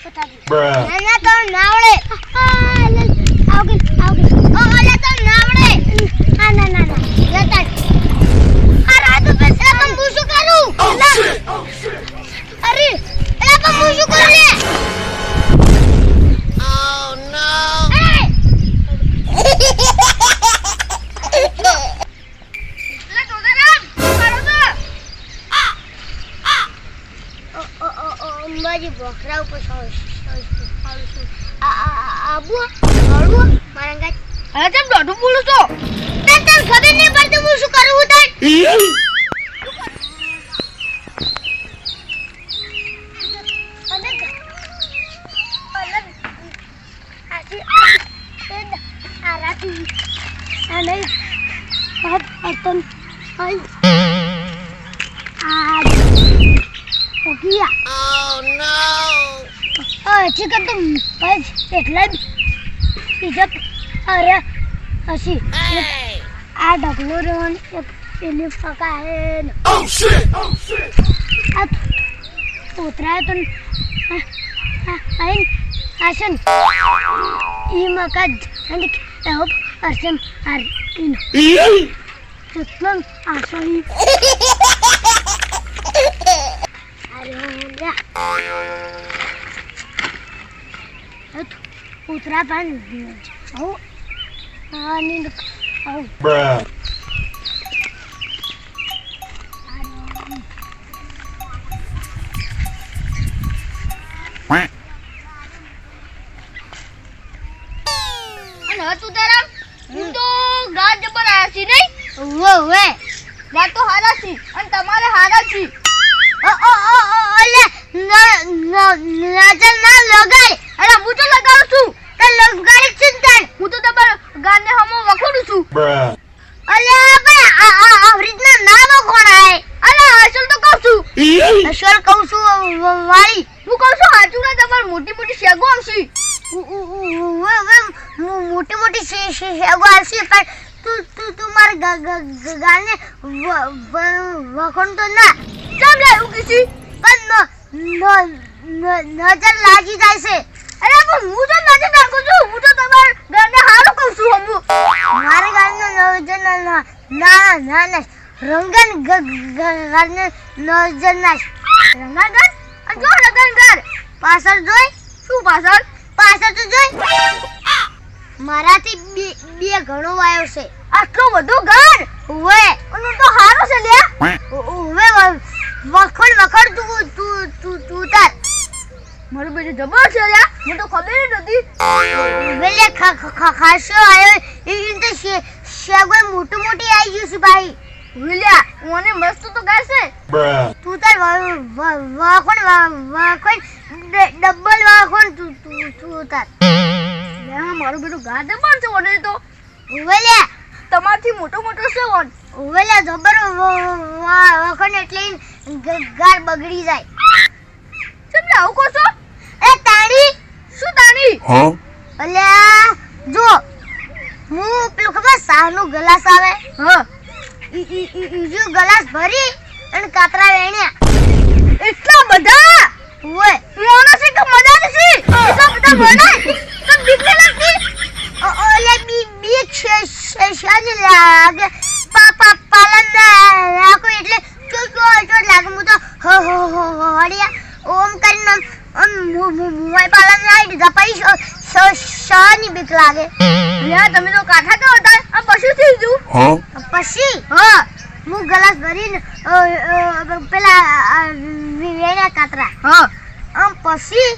Bruh. ના તો નાવડે આ, આવગે આવ કે આવ કે ઓ તો નાવડે આ ના ના ના જતા આ રાતો પે એ પણ શું કરું અરે એ પણ હું કરું લે એટલા જ અરે હસી. આ ડગલો રોન એક પેલી ફકા હે Oh! Oh! આ પોતરાય તો આઈન આશન ઈ મકા અને એવો અસમ આર ઇન કેટલો આસોઈ અરે લ્યા ઉતરા પણ આવું. Bruh. ઓલે આપણે આ આ આવરીતના નામ કોણ આય અરે અસલ તો કહું છું. અસર કહું છું વાળી હું કહું છું હાચું ના તમારે મોટી મોટી શેગો આવશે. મોટી મોટી શેગો આવશે પણ તું તું તું મારા ગા- ગા- ગા- ગાને વ- વ- વખોડતો ના. કેમ લે એવું કીધી પણ નજર લાગી જાય છે. અરે પણ હું તો નજર નાખું ના ના ના ના. ના રંગન ગાલનો નજર ના રંગાગર અને જો લગન કર પાછળ જોઈ? શું પાછળ? પાછળ તો જોઈ? મારાથી બે બે ઘણો વાયો છે. આટલો બધો ઘર? ઉવે અને તો હારો છે લ્યા. ઉવે વખણ વખણ તું તું તું તું તાર. મારું બેટું જબર છે લ્યા. મને તો ખબર નથી. ઉવે લે ખા, ખા- ખા આયો. એ તો શે શેગોય મોટું મોટી આવી ગયું છે ભાઈ. વિલ્યા મને મસ્ત તો ગાશે. તું તાર વાખણ વાખણ ડબલ વાખણ તું તું તું તાર. હા મારું બેટું ગા પણ છે ઓને તો. ઉવે તમારથી મોટો મોટો છે ઓન. ઉવે જબર વખણ એટલે ગાર બગડી જાય. લે આવું કહો છો? એ તાણી. શું તાણી? અલ્યા જો. હું પેલું ખબર સાનું ગ્લાસ આવે? હ. ઈ ઈ ઈ ઈ જો ગ્લાસ ભરી અને કાતરા વેણ્યા એટલા બધા? ઓય મોનો છે કે મજા નથી એટલા બધા મોના તો બીક નહીં લાગતી ઓલે બી બી છે છે, શાને લાગે. પાપા પાલન રાખો એટલે ચો ચો તો લાગે. હું તો હો હો હો હો હળિયા. ઓમ કરીને આમ આમ મુ- મુ- મુવાઈ પાલન લાવી દીધા. શાની બીક લાગે. લ્યા તમે તો કાઠા તો હતા. આ પશુ થઈ ગયું Huh? પછી હા. હું ગલાસ ભરીને પેલા અ, કાતરા. હા. આમ પછી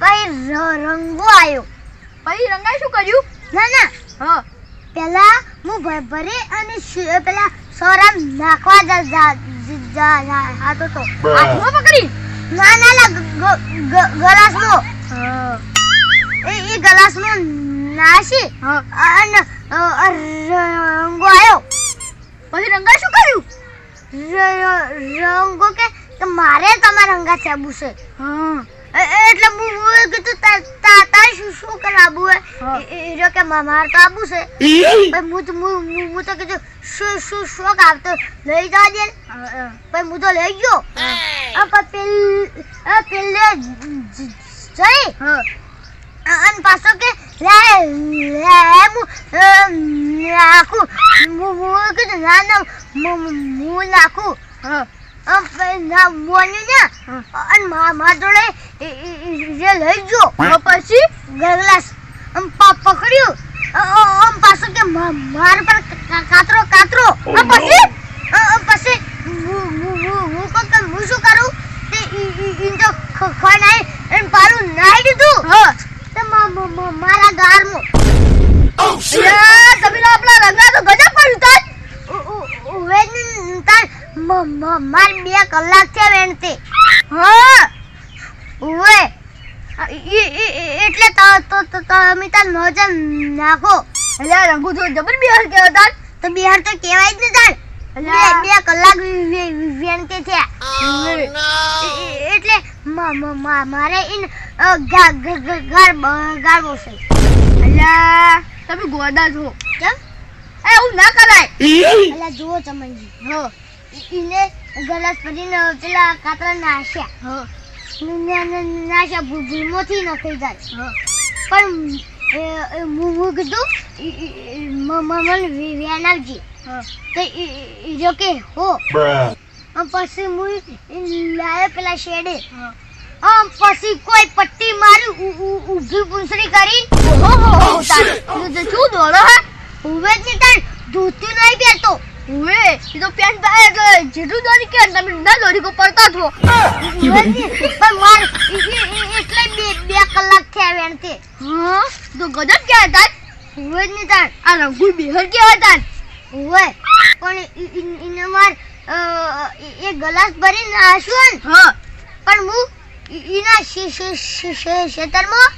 પછી ર- રંગો આવ્યો પછી રંગાય શું કર્યું? ના ના. હા. પેલા હું ભરી અને પેલા સોરા નાખવા જા હાથો તો. હાથમાં પકડી? ના ના ગ્લાસનો. હા. એ ગ્લાસનો નાસી અને રંગો આવ્યો પછી રંગા શું કર્યું? રંગો કે કે મારે તમારા રંગા ચાબુ છે. એટલે હું કીધું તા તા શું શું શું કરે આબુ એ- જો કે મારે તો આબુ છે. પણ હું તો હું તો કીધું શું શું શોખ આવતો? લઈ જવા દે. પણ હું તો લઈ ગયો. આ પેલ આ પેલે જઈ. હા. અને પાછો કે લે લે હું અમ, નાખું હું હું ના ના હું- હું હું નાખું. હા. આમ પછી ના મોન્યું ને અને મા મા જોડે એ- એ- એ- જે લઈ ગયો પછી ગ્લાસ આમ પકડ્યું. આમ પાછું કે માર પર કાતરો કાતરો. Oh, પછી હું કહું કે શું કરું? તે અને પાલું નાઈ દીધું. હા. મારા ગારમાં Oh તમે તો આપણા રંગા તો ગજબ કર્યું તાર. માર બે કલાક છે વેણતે હા. ઉવે. એટલે તો તો તો તમે તાર નજર નાખો. એટલે રંગુ તો જબર બિહાર કેવો તાર. તો બિહાર તો કહેવાય જ ને તાર. બે બે કલાક છે વેણતે. એ- એ- એટલે મ- મ- મ- મારે ઇન ગાળવો છે. અલ્યા, તમે ગોડા છો. કેમ? એ હું ના કરાય. અલા જુઓ ચમનજી. હા, ઈને ગલાસ ભરીને પેલા કાતરા નાશ્યા હા, ન- ન- ન- નાશ્યા ભૂલમાંથી નખાઈ જાય. હા. પણ હું હું કીધું મમન ઈ- ઈ મ- મ- મને વે- વેન આવજે હા. તો જો કે હો. પછી હું લાયો પેલા શેડે. હા. આમ પછી કોઈ પટ્ટી મારી ઊભી પૂંછડી કરી. ઓહો, તાર. તું તો શું દોડો હે? ઉવે જ ધોતી તાર. ધોતું નહીં બેતો ઉવે, એ તો પેન્ટ પહેરે એટલે જેટલું દોડી કે તમે ના દોડી કો પડતા છો. પણ માર એટલે બે બે કલાક થયા વેણતે હા? તો ગજબ કે હતા? જ નહીં તાર. આ રંગુ બિહાર કે હતા? ઉવે. પણ ઈ- માર એ ગ્લાસ ભરીને ને હા. પણ હું શે- ખેતરમાં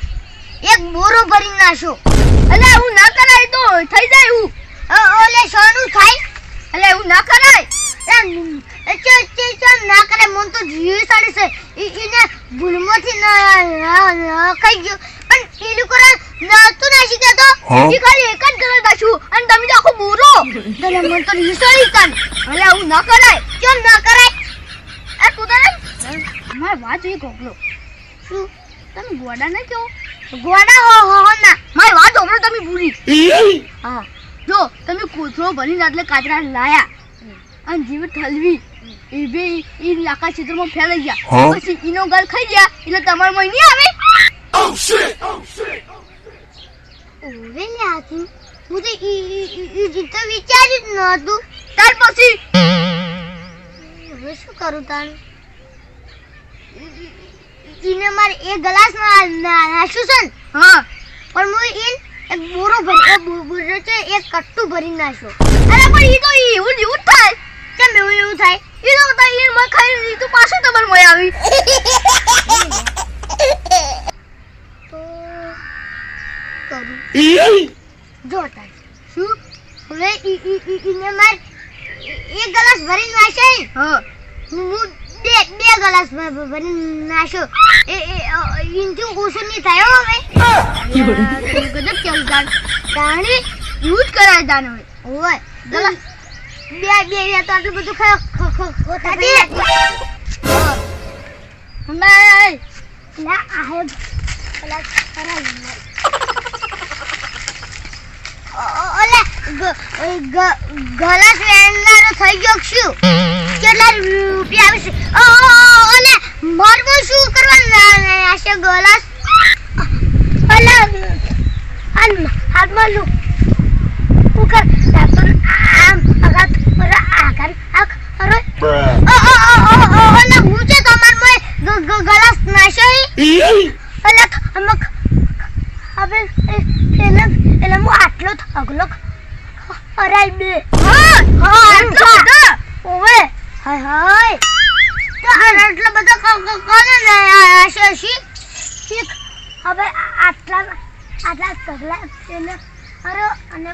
એક બોરો ભરી નાખ્યો અલ્યા હું ના કરાય તો થઈ જાય હું. ઓલે સોનું થાય. અલ્યા હું ના કરાય. એ ના કરે મન તો જીવ સાડી છે. ઈને ભૂલમાંથી ન- ન- નખાઈ ગયું. પણ પેલું કરે નતું ના શીખે તો Huh? ખાલી એક જ કલર દાશું અને તમે તો આખો બોરો. તને મન તો રીસાડી કાન અલ્યા હું ના કરાય. કેમ ના કરાય? એ તું તને મારે વાત જોઈએ કોકલો શું? તમે ગોડા ના કહો ગોડા હો હો હો ના. મારી વાત સાંભળો તમે પૂરી હા. જો તમે કોથળો ભરીને એટલે કાચરા લાયા. અને જીવ ઠલવી. એ બે એ આખા ક્ષેત્રમાં ફેલાઈ ગયા. પછી ઈનો ગાલ ખાઈ ગયા. એટલે તમારા માં નહીં આવે? Oh shit! Oh ઓરે લે આતું હું તો ઈ ઈ- ઈ ઈ ઈ તો વિચાર્યું જ નહોતું. ત્યાર પછી? હવે શું કરું તાણ ઈને મારે એક ગ્લાસમાં નાખ્યું છે ને? હા. પણ હું ઇન એક બોરો ભરી એક બોરો છે એક કટ્ટુ ભરી નાખ્યો. અરે પણ ઈ તો ઈ એવું જ એવું થાય. કેમ એવું એવું થાય? ઈ તો તો ઈ માં ખાઈ તો પાછું તમારે મોય આવી. તો કરું જો થાય શું? હવે ઈ ઈ ઈ ઈને માર એક ગ્લાસ ભરી નાખ્યો હું હું બે બે ગ્લાસ નાખ્યો. એ ઈનથી ઓછું નહીં થાય હવે. ગજબ કેવું જાણ. તાણી જ કરાય જાણ ઓય ગ્લાસ બે બે બે તો આટલું બધું ખા ખોટા દે હમણાં ના આ હે પેલા ખરા ઓલે ગ- ગ- વેણનારો થઈ ગયો શું? કેટલા રૂપિયા આવશે? ઓ અને ઓ, મારવો શું કરવાનું? આશે ગ્લાસ. ઓલે હાથ હાથમાં લો ઉકર તાપન આમ અગાત પર આગળ આખ અરે ઓ ઓ ઓ ઓ હું છે તમાર ગ- ગ્લાસ નાશે ઓલે અમક હવે એને એને હું આટલો થગલો અરે બે. હા હા આટલો હાય. તો આટલો બધો કો- કો- કોને ને આશે શી હવે આટલા આટલા સગલા એને અરે અને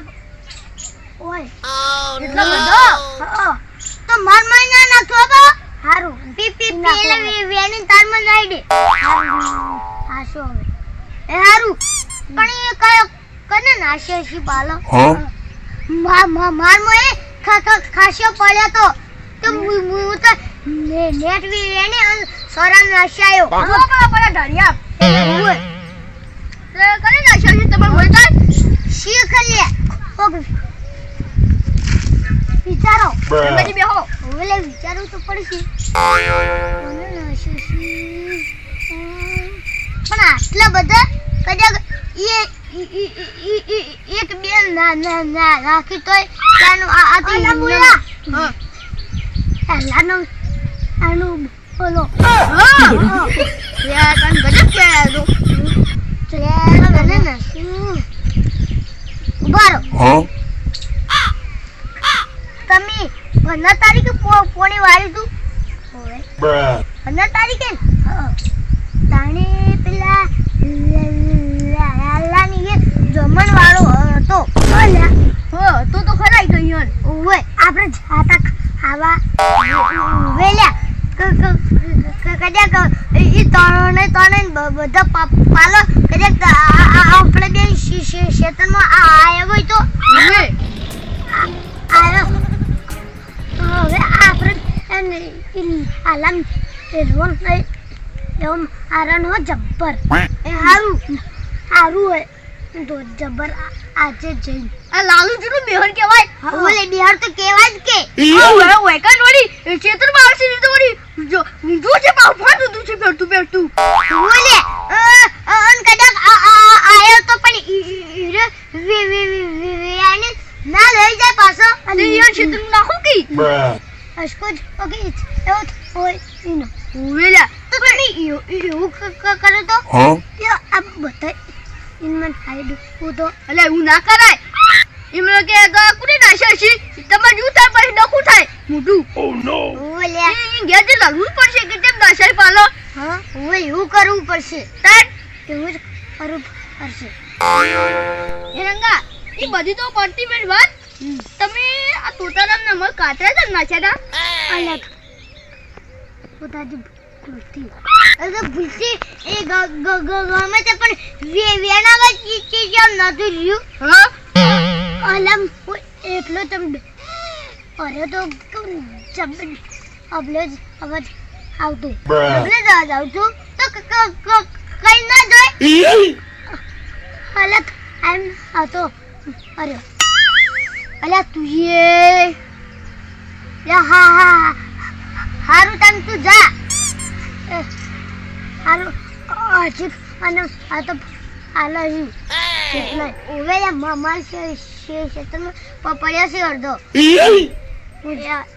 ઓય. એટલો બધો? તો માર મહિના ના તો બા હારું. પી પી પી એટલે વેણી તારમાં નાઈ દે. હા હવે. એ હારું. પણ એ કયો કને નાશે છે પાલો Huh? મા મા માર મો ખા ખા ખાસ્યો પડ્યો તો. તો મુ મુ તો નેટ વી એને સોરામ નાશ્યાયો જો પેલા પેલા ઢળિયા. ઓય તે કરે નાખ્યો છે તમારે બોલતા શીખ લે. વિચારો. બધી બેહો. ઓલે વિચારવું તો પડશે. પણ આટલા બધા કદાચ એ ઈ- ઈ- ઈ- ઈ- ઈ- એક બે ના ના ના રાખી તોય ત્યાંનું આ આ તો અલા bolo. તને ગજબ કે તો એટલે મને નાશ્યું ઊભા રહો Huh? તમે પંદર તારીખે પોણી વાળી તું Bruh. પંદર તારીખે. તાણે પેલા લાલાની જમણ વાળો હતો તો તો ખરાઈ ગઈ યાર ઓવે આપણે વેલ્યા. કદાચ ત્રણે ત્રણે પાલો કદાચ આપણે બે આવ્યો હોય તો? આવ્યો તો હવે આપણે આલામ એ રોન નહીં. એવો આરણ હો જબ્બર. એ હારું. સારું હોય. તો જબર આજે જઈ. આ લાલુજી જેટલું બેહર કહેવાય. ઓલે બિહાર તો કેવા જ કે. આ ઓય વેકન વળી ખેતરમાં આવશે ની તો વળી જો જો છે પાવ ફાટું તું છે ફેરતું ફેરતું ઓલે અન કદાચ આયો તો પણ ઈર વે વે વે આને ના લઈ જાય પાછો. અને યાર ખેતરમાં નાખું કી Bruh. ઓકે એવો હોય ઈનો વેલા તો પણ એવું કરો તો? Huh? ઇનમન હાઈડ હું તો એટલે એવું ના કરાય. એમને કે તો કોને નાખ્યા છે? તમારે જુ થાય પછી ડખું થાય મોટું Oh no. ઓલે એ ઘેર જે લાલવું જ પડશે કે તેમ નાશાય પાલો? હા ઓલે એવું કરવું પડશે. તાર એવું જ કરવું પડશે. એ રંગા એ બધી તો પડતી મેં વાત. તમે આ તોતારામ નંબર કાતરા જ હતા અલગ. પોતાની ભૂલથી અરે ભૂસી એ ગમે તે પણ વે- વેણાવા ચી- ચીજ આમ નતું રહ્યું હા? અલમ એટલો તમને અરે તો અબલે જ અવાજ આવતું. અબલે જ અવાજ આવતું. તો કઈ ના જોય! અલગ એમ હતો અરે અલ્યા તું એ. યા હા હા હારું તમ તું જા. એ, હારું હજી અને આ તો હાલ મામા છે છે છે અડધો.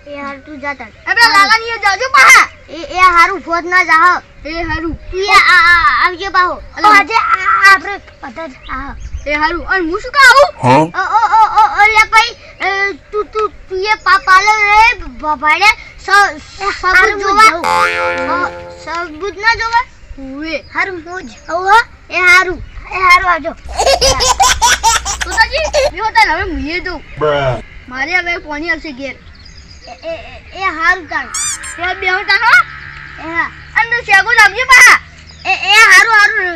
એ હારું તું જા તાર. લાલા ની જાજો પાહા! એ એ હારું ફોજ ના જાહ એ હારું. તું આ- આ- આવજે બાહો આજે આ- આ આપણે બધા જ આહ એ હારું. અને હું શું કહું? ઓ ઓ ઓ ઓ ઓલે ભાઈ તું તું તું એ પાપાલો રે ભભાડે સ જોવા. સ- સબૂત ના જોવા? હુએ. હારું હું જ હો. એ હારું. એ હારું આજો તોતાજી બેહો તાર હવે મુઈએ દઉં. મારે હવે પોણી આવશે ઘેર. એ- એ હારું તાણ. એ બે હોતા હા. એ હા. અંદર શેગો લાવજે પાહા. એ એ હારું હારું.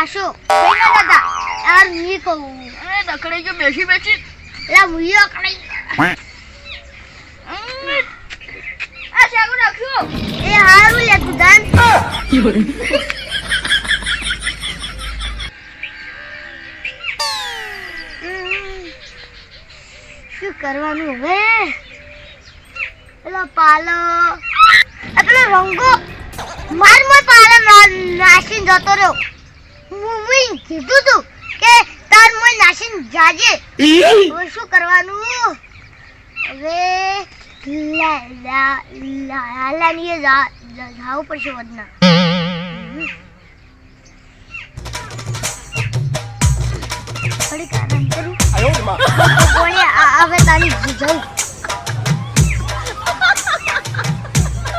આશો કઈ ના દાદા યારની કહું. એ દખડે જો બેસી બેસી. એ મુયો કડાઈ આ શેગો નાખ્યો. હારું લે તું દાન. શું કરવાનું હવે? પેલો પાલો. પેલો રંગો. માર મોય પાલો નાસીને જતો રહ્યો. હું કીધું તું કે તાર મોય નાસીને જાજે! શું કરવાનું? હવે લા લા લા લાલાની એ જા જા- જાવું પડશે વધના થોડીક આરામ કરું હવે તારી જઈ